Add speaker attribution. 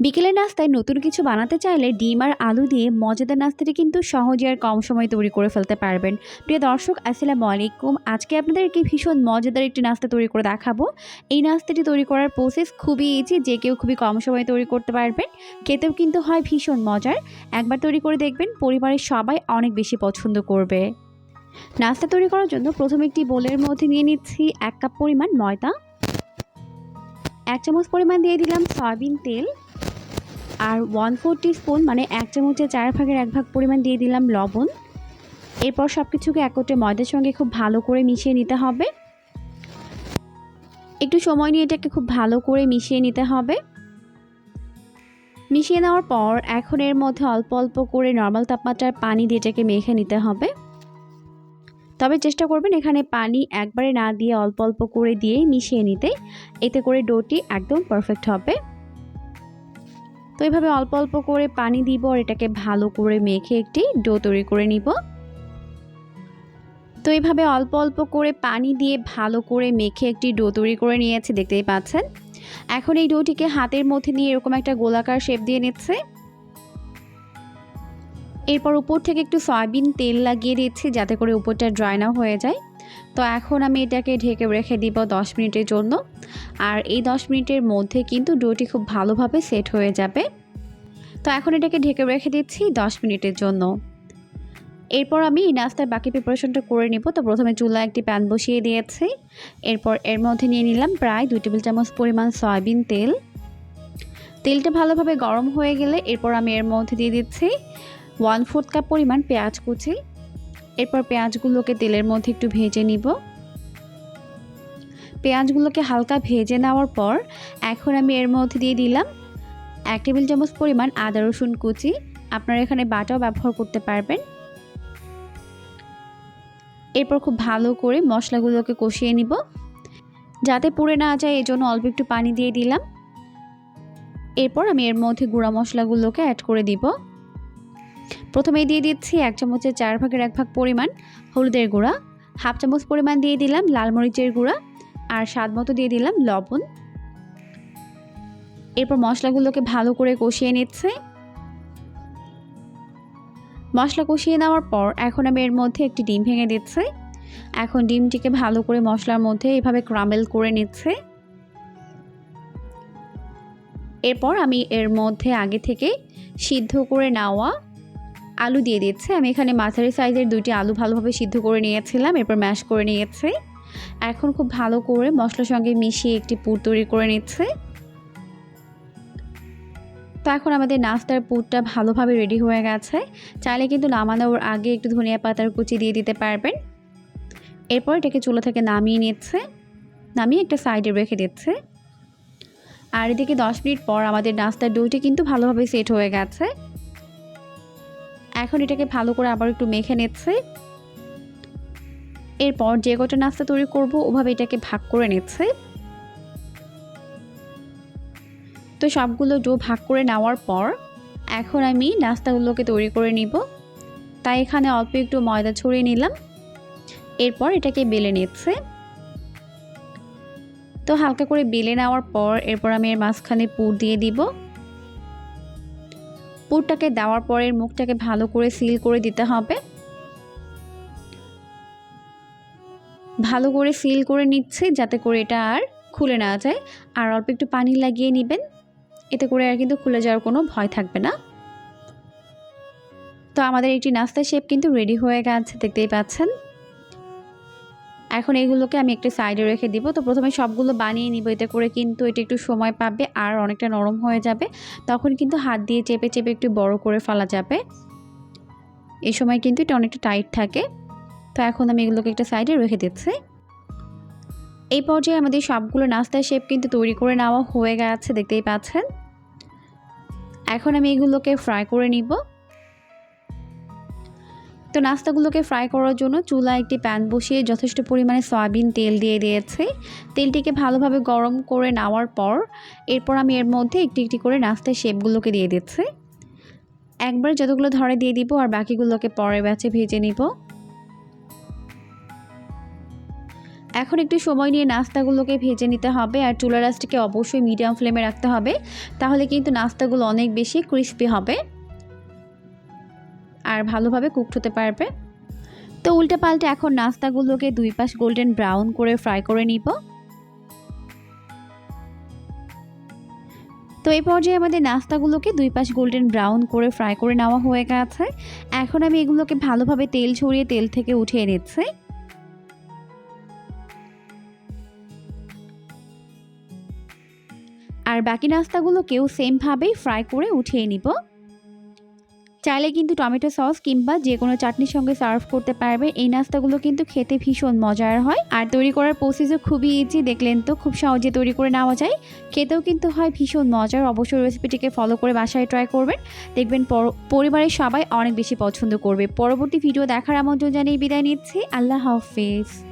Speaker 1: বিকেলের নাস্তায় নতুন কিছু বানাতে চাইলে ডিম আর আলু দিয়ে মজাদার নাস্তাটি কিন্তু সহজে আর কম সময়ে তৈরি করে ফেলতে পারবেন। প্রিয় দর্শক, আসসালামু আলাইকুম। আজকে আপনাদেরকে ভীষণ মজাদার একটি নাস্তা তৈরি করে দেখাবো। এই নাস্তাটি তৈরি করার প্রসেস খুবই ইজি যে কেউ খুবই কম সময়ে তৈরি করতে পারবেন। খেতেও কিন্তু হয় ভীষণ মজার। একবার তৈরি করে দেখবেন, পরিবারের সবাই অনেক বেশি পছন্দ করবে। নাস্তা তৈরি করার জন্য প্রথমে একটি বোলের মধ্যে নিয়ে নিচ্ছি এক কাপ পরিমাণ ময়দা। এক চামচ পরিমাণ দিয়ে দিলাম সয়াবিন তেল। আর ওয়ান ফোর স্পুন মানে এক চামচের চার ভাগের এক ভাগ পরিমাণ দিয়ে দিলাম লবণ। এরপর সব কিছুকে একত্রে ময়দার সঙ্গে খুব ভালো করে মিশিয়ে নিতে হবে। একটু সময় নিয়ে এটাকে খুব ভালো করে মিশিয়ে নিতে হবে। মিশিয়ে নেওয়ার পর এখন এর মধ্যে অল্প অল্প করে নর্মাল তাপমাত্রার পানি দিয়ে এটাকে মেখে নিতে হবে। তবে চেষ্টা করবেন এখানে পানি একবারে না দিয়ে অল্প অল্প করে দিয়েই মিশিয়ে নিতে। এতে করে ডোটি একদম পারফেক্ট হবে। তো এইভাবে অল্প অল্প করে পানি দিব আর এটাকে ভালো করে মেখে একটি ডো তৈরি করে নিব। তো এইভাবে অল্প অল্প করে পানি দিয়ে ভালো করে মেখে একটি ডো তৈরি করে নিয়েছি, দেখতেই পাচ্ছেন। এখন এই ডোটিকে হাতের মধ্যে নিয়ে এরকম একটা গোলাকার শেপ দিয়ে নিচ্ছে। এরপর উপর থেকে একটু সয়াবিন তেল লাগিয়ে দিচ্ছি যাতে করে উপরটা ড্রাই না হয়ে যায়। তো এখন আমি এটাকে ঢেকে রেখে দিব দশ মিনিটের জন্য। আর এই দশ মিনিটের মধ্যে কিন্তু ডোটি খুব ভালোভাবে সেট হয়ে যাবে। তো এখন এটাকে ঢেকে রেখে দিচ্ছি দশ মিনিটের জন্য। এরপর আমি এই নাস্তার বাকি প্রিপারেশনটা করে নিব। তো প্রথমে চুলা একটি প্যান বসিয়ে দিয়েছি। এরপর এর মধ্যে নিয়ে নিলাম প্রায় দুই টেবিল চামচ পরিমাণ সয়াবিন তেল। তেলটা ভালোভাবে গরম হয়ে গেলে এরপর আমি এর মধ্যে দিয়ে দিচ্ছি ওয়ান ফোর্থ কাপ পরিমাণ পেঁয়াজ কুচি। এরপর পেঁয়াজগুলোকে তেলের মধ্যে একটু ভেজে নিব। পেঁয়াজগুলোকে হালকা ভেজে নেওয়ার পর এখন আমি এর মধ্যে দিয়ে দিলাম এক টেবিল চামচ পরিমাণ আদা রসুন কুচি। আপনারা এখানে বাটাও ব্যবহার করতে পারবেন। এরপর খুব ভালো করে মশলাগুলোকে কষিয়ে নিব। যাতে পুড়ে না যায় এই জন্য অল্প একটু পানি দিয়ে দিলাম। এরপর আমি এর মধ্যে গুঁড়া মশলাগুলোকে অ্যাড করে দিব। প্রথমে দিয়ে দিচ্ছি এক চামচের চার ভাগের এক ভাগ পরিমাণ হলুদের গুঁড়া। হাফ চামচ পরিমাণ দিয়ে দিলাম লাল মরিচের গুঁড়া। আর স্বাদ মতো দিয়ে দিলাম লবণ। এরপর মশলাগুলোকে ভালো করে কষিয়ে নিচ্ছে। মশলা কষিয়ে নেওয়ার পর এখন আমি এর মধ্যে একটি ডিম ভেঙে দিচ্ছি। এখন ডিমটিকে ভালো করে মশলার মধ্যে এভাবে ক্রামেল করে নিচ্ছে। এরপর আমি এর মধ্যে আগে থেকে সিদ্ধ করে নেওয়া আলু দিয়ে দিচ্ছে। আমি এখানে মাঝারি সাইজের দুইটি আলু ভালোভাবে সিদ্ধ করে নিয়েছিলাম, এরপর ম্যাশ করে নিয়েছে। এখন খুব ভালো করে মশলার সঙ্গে মিশিয়ে একটি পুর তৈরি করে নিচ্ছে। তো এখন আমাদের নাস্তার পুরটা ভালোভাবে রেডি হয়ে গেছে। চাইলে কিন্তু নামানোর আগে একটু ধনিয়া পাতার কুচি দিয়ে দিতে পারবেন। এরপর এটাকে চুলো থেকে নামিয়ে নিচ্ছে। নামিয়ে একটা সাইডে রেখে দিচ্ছে। আর এদিকে দশ মিনিট পর আমাদের নাস্তার ডোটি কিন্তু ভালোভাবে সেট হয়ে গেছে। এখন এটাকে ভালো করে আবার একটু মেখে নিচ্ছে। এরপর যে কটা নাস্তা তৈরি করব, ওভাবে এটাকে ভাগ করে নিচ্ছে। তো সবগুলো ডো ভাগ করে নেওয়ার পর, এখন আমি নাস্তাগুলোকে তৈরি করে নিব। তাই এখানে অল্প একটু ময়দা ছড়িয়ে নিলাম। এরপর এটাকে বেলে নিচ্ছে। তো হালকা করে বেলে নেওয়ার পর, এরপর আমি এর মাঝখানে পুর দিয়ে দিব। পুরটাকে দেওয়ার পরের মুখটাকে ভালো করে সিল করে দিতে হবে। ভালো করে সিল করে নিচ্ছে যাতে করে এটা আর খুলে না যায়। আর অল্প একটু পানি লাগিয়ে নেবেন। এতে করে আর কিন্তু খুলে যাওয়ার কোনো ভয় থাকবে না। তো আমাদের একটি নাস্তার শেপ কিন্তু রেডি হয়ে গেছে, দেখতেই পাচ্ছেন। এখন এগুলোকে আমি একটু সাইডে রেখে দিব। তো প্রথমে সবগুলো বানিয়ে নিব। এতে করে কিন্তু এটা একটু সময় পাবে আর অনেকটা নরম হয়ে যাবে। তখন কিন্তু হাত দিয়ে চেপে চেপে একটু বড় করে ফেলা যাবে। এই সময় কিন্তু এটা অনেকটা টাইট থাকে। এখন আমি এগুলোকে একটা সাইডে রেখে দিচ্ছি। এই পর্যায়ে আমাদের সবগুলো নাস্তার শেপ কিন্তু তৈরি করে নেওয়া হয়ে গেছে, দেখতেই পাচ্ছেন। এখন আমি এগুলোকে ফ্রাই করে নিব। তো নাস্তাগুলোকে ফ্রাই করার জন্য চুলা একটি প্যান বসিয়ে যথেষ্ট পরিমাণে সয়াবিন তেল দিয়ে দিয়েছে। তেলটিকে ভালোভাবে গরম করে নেওয়ার পর এরপর আমি এর মধ্যে একটি একটি করে নাস্তার শেপগুলোকে দিয়ে দিচ্ছি। একবার যতগুলো ধরে দিয়ে দিব আর বাকিগুলোকে পরে ব্যাচে ভেজে নিব। এখন একটু সময় নিয়ে নাস্তাগুলোকে ভেজে নিতে হবে আর চুলা রাসটিকে অবশ্যই মিডিয়াম ফ্লেমে রাখতে হবে, তাহলে কিন্তু নাস্তাগুলো অনেক বেশি ক্রিস্পি হবে। আর ভালোভাবে কুকড হতে পারবে। তো উল্টে পাল্টে এখন নাস্তাগুলোকে দুই পাশ গোল্ডেন ব্রাউন করে ফ্রাই করে নিব। তো এই পর্যায়ে আমাদের নাস্তাগুলোকে দুই পাশ গোল্ডেন ব্রাউন করে ফ্রাই করে নেওয়া হয়ে গেছে। এখন আমি এগুলোকে ভালোভাবে তেল ছড়িয়ে তেল থেকে উঠিয়ে নিচ্ছি। আর বাকি নাস্তাগুলোকেও সেমভাবেই ফ্রাই করে উঠিয়ে নিব। চাইলে কিন্তু টমেটো সস কিংবা যে কোনো চাটনির সঙ্গে সার্ভ করতে পারবে। এই নাস্তাগুলো কিন্তু খেতে ভীষণ মজার হয়। আর তৈরি করার প্রসেসও খুবই ইজি দেখলেন তো, খুব সহজে তৈরি করে নেওয়া যায়। খেতেও কিন্তু হয় ভীষণ মজার। অবশ্যই রেসিপিটিকে ফলো করে বাসায় ট্রাই করবেন। দেখবেন পর- পরিবারের সবাই অনেক বেশি পছন্দ করবে। পরবর্তী ভিডিও দেখার আমন্ত্রণ জানিয়ে বিদায় নিচ্ছি। আল্লাহ হাফিজ।